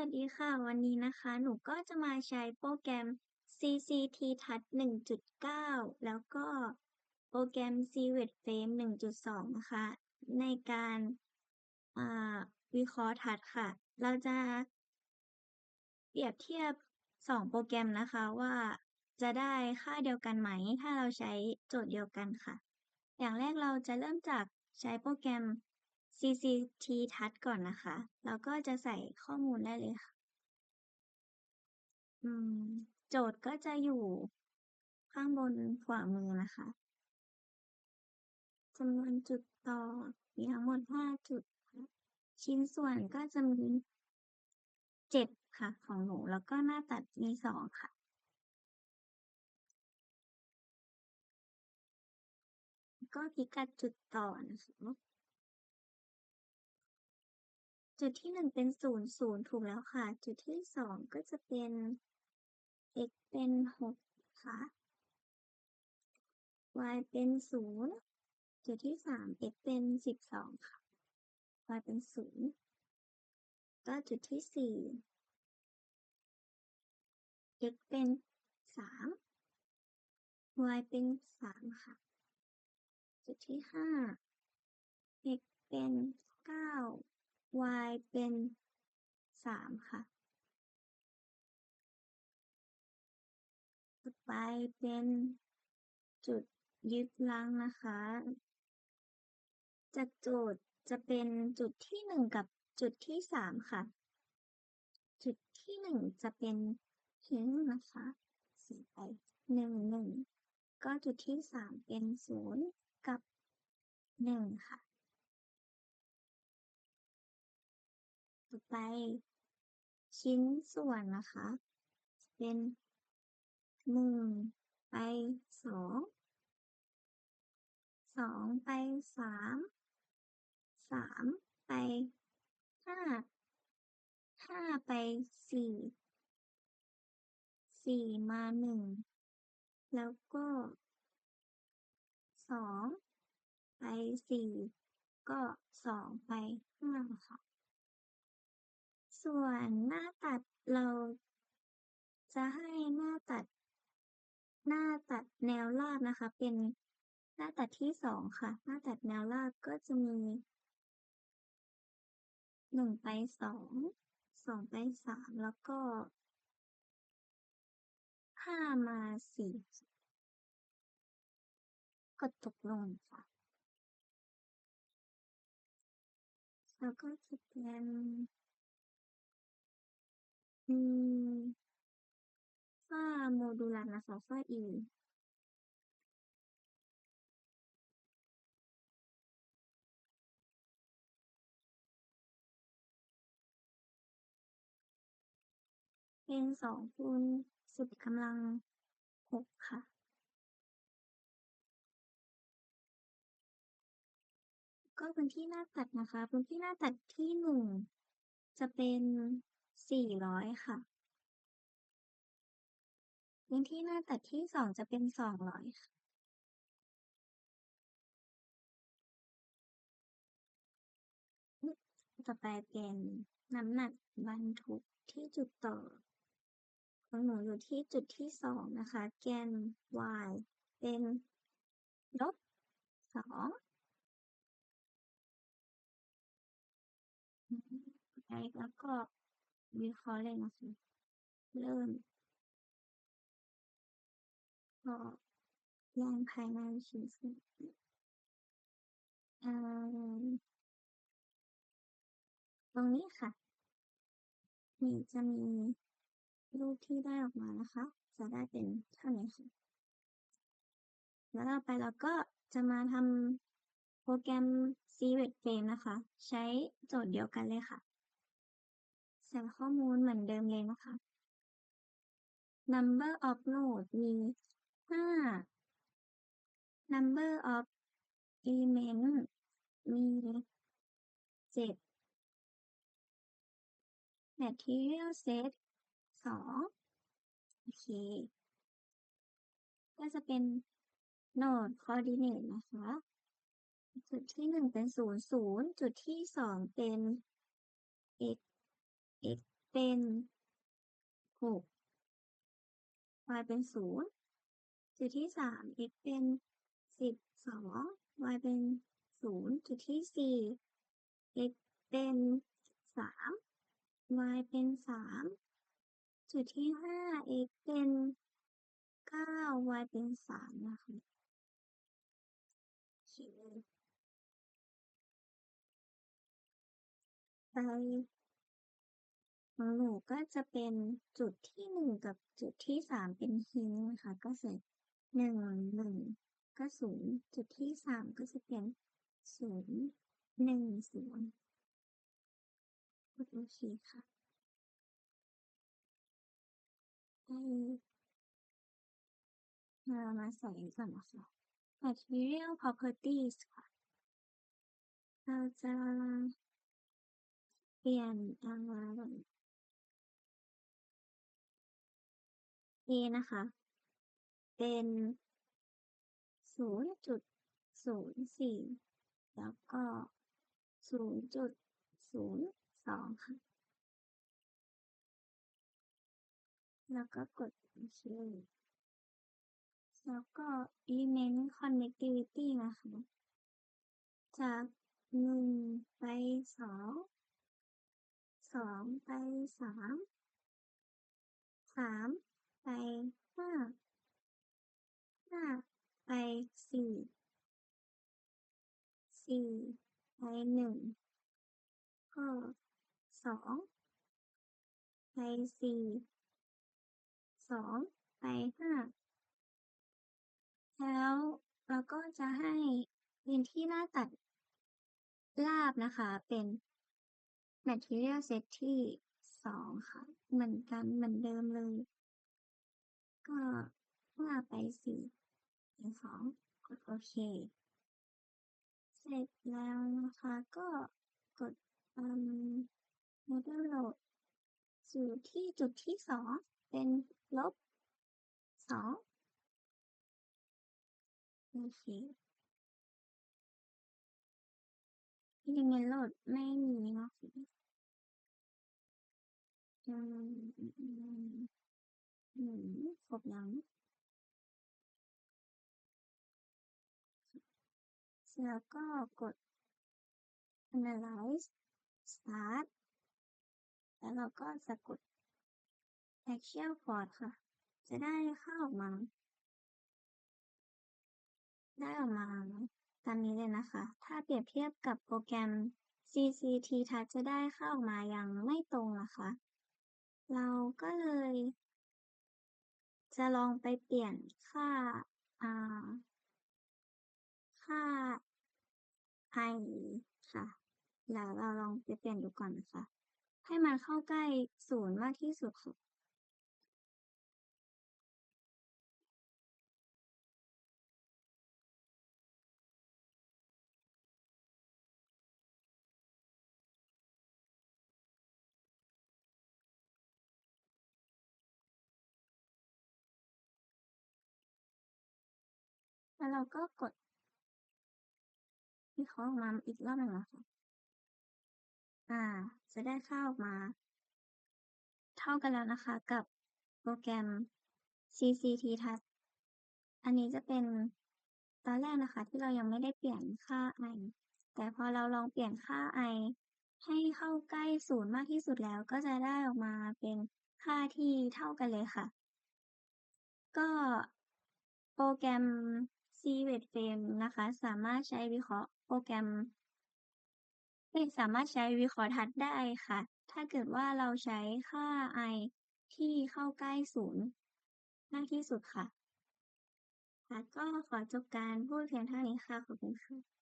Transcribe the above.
วัสดีค่ะ วันนี้นะคะ หนูก็จะมาใช้โปรแกรม CCT Touch 1.9 แล้วก็โปรแกรม CVET Frame 1.2 นะคะ ในการวิเคราะห์ทัชค่ะ เราจะเปรียบเทียบ 2 โปรแกรมนะคะว่าจะได้ค่าเดียวกันไหม ถ้าเราใช้โจทย์เดียวกันค่ะ อย่างแรกเราจะเริ่มจากใช้โปรแกรม CCT Touch ก่อนนะคะ แล้วก็จะใส่ข้อมูลได้เลยค่ะโจทย์ก็จะอยู่ข้างบนขวามือนะคะจำนวนจุดต่อมีทั้งหมด5จุด ชิ้นส่วนก็จะมี7ค่ะของหนู แล้วก็หน้าตัดมี2ค่ะก็พิกัดจุดต่อนะคะ จุดที่หนึ่งเป็นศูนย์ศูนย์ถูกแล้วค่ะ จุดที่สองก็จะเป็น x เป็นหกค่ะ y เป็นศูนย์จุดที่สาม x เป็นสิบสองค่ะ y เป็นศูนย์ก็จุดที่สี่ x เป็นสาม y เป็นสามค่ะ จุดที่ห้า x เป็นเก้า y เป็นสามค่ะ ต่อไปเป็นจุดยึดลังนะคะ จากโจทย์จะเป็นจุดที่หนึ่งกับจุดที่สามค่ะ จุดที่หนึ่งจะเป็นทิ้งนะคะสีไปหนึ่งหนึ่งก็จุดที่สามเป็นศูนย์กับหนึ่งค่ะ ต่อไป ชิ้นส่วนนะคะ เป็นหนึ่งไปสองสองไปสามสามไปห้าห้าไปสี่สี่มาหนึ่งแล้วก็สองไปสี่ก็สองไปห้าค่ะ ส่วนหน้าตัดเราจะให้หน้าตัด หน้าตัดแนวราบนะคะ เป็นหน้าตัดที่สองค่ะ หน้าตัดแนวราบก็จะมีหนึ่งไปสองสองไปสามแล้วก็ห้ามาสี่กดตกลงค่ะแล้วก็จะเป็น อืมค่าโมดูลัสนะคะค่า e เป็นสองคูณสิบกำลังหกค่ะ ก็พื้นที่หน้าตัดนะคะ พื้นที่หน้าตัดที่หนึ่งจะเป็น สี่ร้อยค่ะ พื้นที่หน้าตัดที่สองจะเป็นสองร้อยค่ะ ต่อไปเป็นน้ำหนักบรรทุกที่จุดต่อ ของหนูอยู่ที่จุดที่สองนะคะ แกน y เป็นลบสองแล้วก็ วิเคราะห์เลยนะคะ เริ่มก็แรงภายในชิ้นส่วนตรงนี้ค่ะ นี่จะมีรูปที่ได้ออกมานะคะ จะได้เป็นเท่านี้ค่ะแล้วต่อไปเราก็จะมาทำโปรแกรม c v e t Frame นะคะ ใช้โจทย์เดียวกันเลยค่ะ ใส่ข้อมูลเหมือนเดิมเลยนะคะ number of node มีห้า number of element มีเจ็ด material set สองโอเค ก็จะเป็น node coordinate นะคะจุดที่หนึ่งเป็นศูนย์ศูนย์จุดที่สองเป็น x x เป็นหก y เป็นศูนย์จุดที่สาม x เป็นสิบสอง y เป็นศูนย์จุดที่สี่ x เป็นสาม y เป็นสามจุดที่ห้า x เป็นเก้า y เป็นสามนะคะโอเคไป ของหนูก็จะเป็นจุดที่หนึ่งกับจุดที่สามเป็นฮิงนะคะก็ใส่หนึ่งหนึ่งก็ศูนย์จุดที่สามก็จะเป็นศูนย์หนึ่งศูนย์กดโอเคค่ะได้เรามาใส่ก่อนนะคะ material properties ค่ะ เราจะเปลี่ยนอะไรก่อน A นะคะ เป็นศูนย์จุดศูนย์สี่แล้วก็ศูนย์จุดศูนย์สองค่ะ แล้วก็กดโอเคแล้วก็ element connectivity นะคะ จากหนึ่งไปสองสองไปสามสาม ไปห้า ห้าไปสี่ สี่ไปหนึ่งก็สองไปสี่สองไปห้าแล้วเราก็จะให้เป็นที่หน้าตัดลาบนะคะ เป็น material set ที่สองค่ะ เหมือนกันเหมือนเดิมเลย ก็ห้าไปสี่เป็นสองกดโอเค เสร็จแล้วนะคะก็กดอืม model load สู่ที่จุดที่สองเป็นลบสองโอเคยังไงโหลดไม่มีนะคะ อืมครบยังแล้วก็กด analyze start แล้วเราก็จะกด axial port ค่ะ จะได้เข้าออกมา ได้ออกมาตามนี้เลยนะคะ ถ้าเปรียบเทียบกับโปรแกรม CCT Touch จะได้เข้าออกมายังไม่ตรงนะคะ เราก็เลย จะลองไปเปลี่ยนค่า อ่า ค่า i ค่ะ แล้วเราลองไปเปลี่ยนดูก่อนนะคะ ให้มันเข้าใกล้ศูนย์มากที่สุดค่ะ แล้วเราก็กดวิเคราะห์ออกมาอีกรอบหนึ่งนะคะอ่า จะได้เข้าออกมา เท่ากันแล้วนะคะ กับโปรแกรม CCT Touch อันนี้จะเป็นตอนแรกนะคะ ที่เรายังไม่ได้เปลี่ยนค่า i แต่พอเราลองเปลี่ยนค่า i ให้เข้าใกล้ศูนย์มากที่สุดแล้วก็จะได้ออกมาเป็นค่าที่เท่ากันเลยค่ะ ก็โปรแกรม CWet Frame นะคะ สามารถใช้วิเคราะห์โปรแกรมไม่สามารถใช้วิเคราะห์ทัดได้ค่ะ ถ้าเกิดว่าเราใช้ค่า i ที่เข้าใกล้ศูนย์มากที่สุดค่ะ ค่ะ ก็ขอจบการพูดเพียงเท่านี้ค่ะ ขอบคุณค่ะ